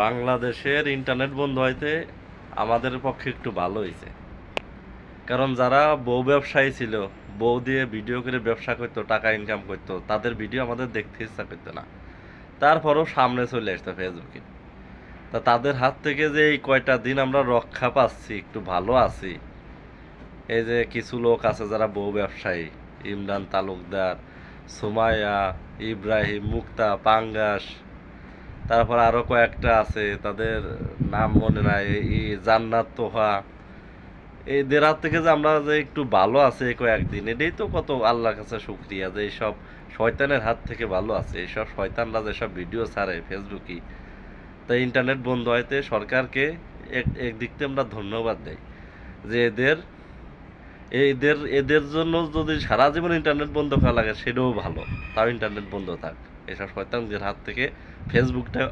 বাংলাদেশের ইন্টারনেট বন্ধ হইতে আমাদের পক্ষে একটু ভালো হয়েছে কারণ যারা বউ ব্যবসায়ী ছিল, বউ দিয়ে ভিডিও করে ব্যবসা করতো, টাকা ইনকাম করতো, তাদের ভিডিও আমাদের দেখতে ইচ্ছা করতো না। তারপরও সামনে চলে আসতো ফেসবুকে তা তাদের হাত থেকে যে এই কয়টা দিন আমরা রক্ষা পাচ্ছি, একটু ভালো আছি। এই যে কিছু লোক আছে যারা বউ ব্যবসায়ী, ইমরান তালুকদার, সুমাইয়া, ইব্রাহিম মুক্তা, পাঙ্গাস তারপর আরও কয়েকটা আছে, তাদের নাম মনে নাই, এই জান্নাত তোহা। এদের হাত থেকে যে আমরা যে একটু ভালো আছে কয়েকদিন, এটাই তো কত আল্লাহর কাছে শুক্রিয়া যে এইসব শয়তানের হাত থেকে ভালো আছে। এইসব শয়তানরা যেসব ভিডিও ছাড়ে ফেসবুকে তাই ইন্টারনেট বন্ধ হইতে সরকারকে এক, একদিক থেকে আমরা ধন্যবাদ দেই যে এদের এদের এদের জন্য যদি সারা জীবন ইন্টারনেট বন্ধ করা লাগে, সেটাও ভালো। তাও ইন্টারনেট বন্ধ থাক। এসব শয়তানদের হাত থেকে ফেসবুকটা